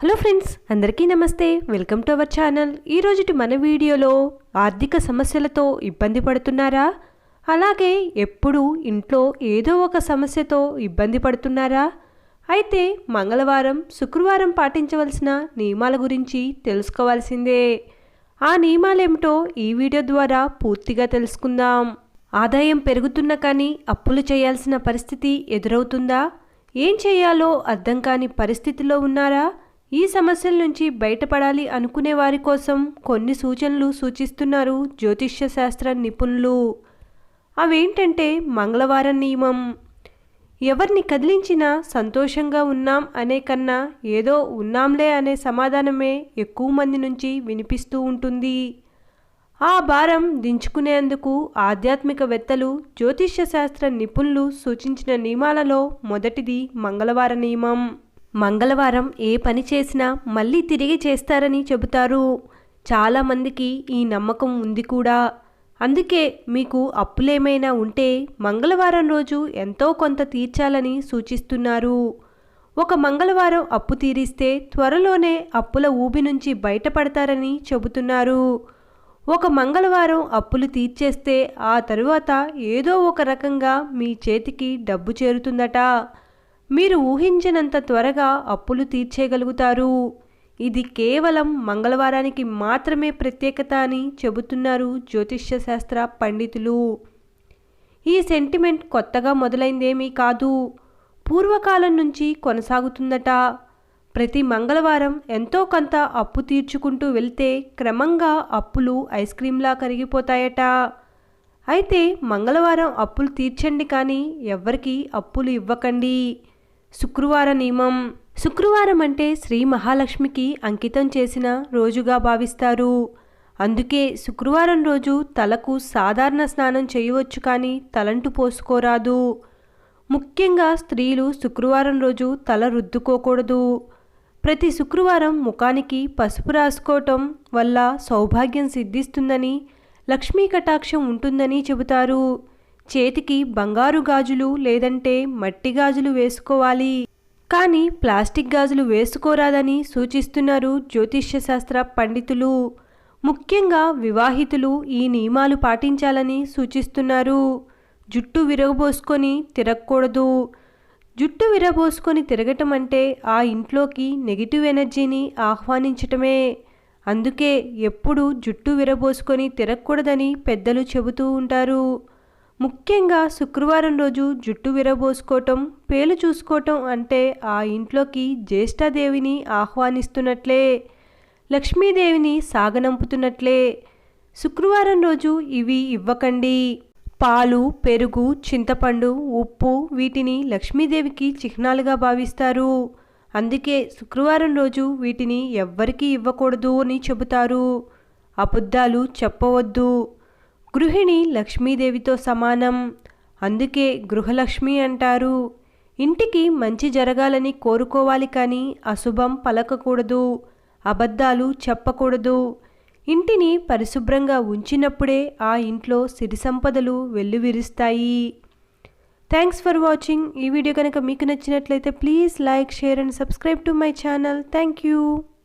Hello friends అందరికీ నమస్తే. Welcome to our channel. ఈరోజుటి మన వీడియోలో ఆర్థిక సమస్యలతో ఇబ్బంది పడుతున్నారా? అలాగే ఎప్పుడు ఇంట్లో ఏదో ఒక సమస్యతో ఇబ్బంది పడుతున్నారా? అయితే మంగళవారం శుక్రవారం పాటించవలసిన నియమాల గురించి తెలుసుకోవాల్సిందే. ఆ నియమాలేమిటో ఈ వీడియో ద్వారా పూర్తిగా తెలుసుకుందాం. ఆదాయం పెరుగుతున్న కానీ అప్పులు చేయాల్సిన పరిస్థితి ఎదురవుతుందా? ఏం చేయాలో అర్థం కాని పరిస్థితిలో ఉన్నారా? ఈ సమస్యల నుంచి బయటపడాలి అనుకునే వారి కోసం కొన్ని సూచనలు సూచిస్తున్నారు జ్యోతిష్య శాస్త్ర నిపుణులు. అవేంటంటే మంగళవారం నియమం. ఎవరిని కదిలించినా సంతోషంగా ఉన్నాం అనే కన్నా ఏదో ఉన్నాంలే అనే సమాధానమే ఎక్కువ మంది నుంచి వినిపిస్తూ ఉంటుంది. ఆ భారం దించుకునేందుకు ఆధ్యాత్మికవేత్తలు జ్యోతిష్య శాస్త్ర నిపుణులు సూచించిన నియమాలలో మొదటిది మంగళవార నియమం. మంగళవారం ఏ పని చేసినా మళ్ళీ తిరిగి చేస్తారని చెబుతారు. చాలామందికి ఈ నమ్మకం ఉంది కూడా. అందుకే మీకు అప్పులేమైనా ఉంటే మంగళవారం రోజు ఎంతో కొంత తీర్చాలని సూచిస్తున్నారు. ఒక మంగళవారం అప్పు తీరిస్తే త్వరలోనే అప్పుల ఊబి నుంచి బయటపడతారని చెబుతున్నారు. ఒక మంగళవారం అప్పులు తీర్చేస్తే ఆ తరువాత ఏదో ఒక రకంగా మీ చేతికి డబ్బు చేరుతుందట. మీరు ఊహించినంత త్వరగా అప్పులు తీర్చేయగలుగుతారు. ఇది కేవలం మంగళవారానికి మాత్రమే ప్రత్యేకత అని చెబుతున్నారు జ్యోతిష్య శాస్త్ర పండితులు. ఈ సెంటిమెంట్ కొత్తగా మొదలైందేమీ కాదు. పూర్వకాలం నుంచి కొనసాగుతుందట. ప్రతి మంగళవారం ఎంతో కొంత అప్పు తీర్చుకుంటూ వెళ్తే క్రమంగా అప్పులు ఐస్ క్రీంలా కరిగిపోతాయట. అయితే మంగళవారం అప్పులు తీర్చండి కానీ ఎవ్వరికీ అప్పులు ఇవ్వకండి. శుక్రవార నియమం. శుక్రవారం అంటే శ్రీ మహాలక్ష్మికి అంకితం చేసిన రోజుగా భావిస్తారు. అందుకే శుక్రవారం రోజు తలకు సాధారణ స్నానం చేయవచ్చు కానీ తలంటు పోసుకోరాదు. ముఖ్యంగా స్త్రీలు శుక్రవారం రోజు తల రుద్దుకోకూడదు. ప్రతి శుక్రవారం ముఖానికి పసుపు రాసుకోవటం వల్ల సౌభాగ్యం సిద్ధిస్తుందని లక్ష్మీ కటాక్షం ఉంటుందని చెబుతారు. చేతికి బంగారు గాజులు లేదంటే మట్టి గాజులు వేసుకోవాలి. కానీ ప్లాస్టిక్ గాజులు వేసుకోరాదని సూచిస్తున్నారు జ్యోతిష్య శాస్త్ర పండితులు. ముఖ్యంగా వివాహితులు ఈ నియమాలు పాటించాలని సూచిస్తున్నారు. జుట్టు విరగబోసుకొని తిరగకూడదు. జుట్టు విరబోసుకొని తిరగటం అంటే ఆ ఇంట్లోకి నెగిటివ్ ఎనర్జీని ఆహ్వానించటమే. అందుకే ఎప్పుడు జుట్టు విరబోసుకొని తిరగకూడదని పెద్దలు చెబుతూ ఉంటారు. ముఖ్యంగా శుక్రవారం రోజు జుట్టు విరబోసుకోవటం పేలు చూసుకోవటం అంటే ఆ ఇంట్లోకి జ్యేష్ఠాదేవిని ఆహ్వానిస్తున్నట్లే. లక్ష్మీదేవిని సాగనంపుతున్నట్లే. శుక్రవారం రోజు ఇవి ఇవ్వకండి. పాలు పెరుగు చింతపండు ఉప్పు వీటిని లక్ష్మీదేవికి చిహ్నాలుగా భావిస్తారు. అందుకే శుక్రవారం రోజు వీటిని ఎవ్వరికీ ఇవ్వకూడదు అని చెబుతారు. అబద్ధాలు చెప్పవద్దు. గృహిణి లక్ష్మీదేవితో సమానం. అందుకే గృహలక్ష్మి అంటారు. ఇంటికి మంచి జరగాలని కోరుకోవాలి కానీ అశుభం పలకకూడదు. అబద్ధాలు చెప్పకూడదు. ఇంటిని పరిశుభ్రంగా ఉంచినప్పుడే ఆ ఇంట్లో సిరి సంపదలు వెల్లువిరుస్తాయి. థ్యాంక్స్ ఫర్ వాచింగ్ ఈ వీడియో కనుక మీకు నచ్చినట్లయితే please like share and subscribe to my channel thank you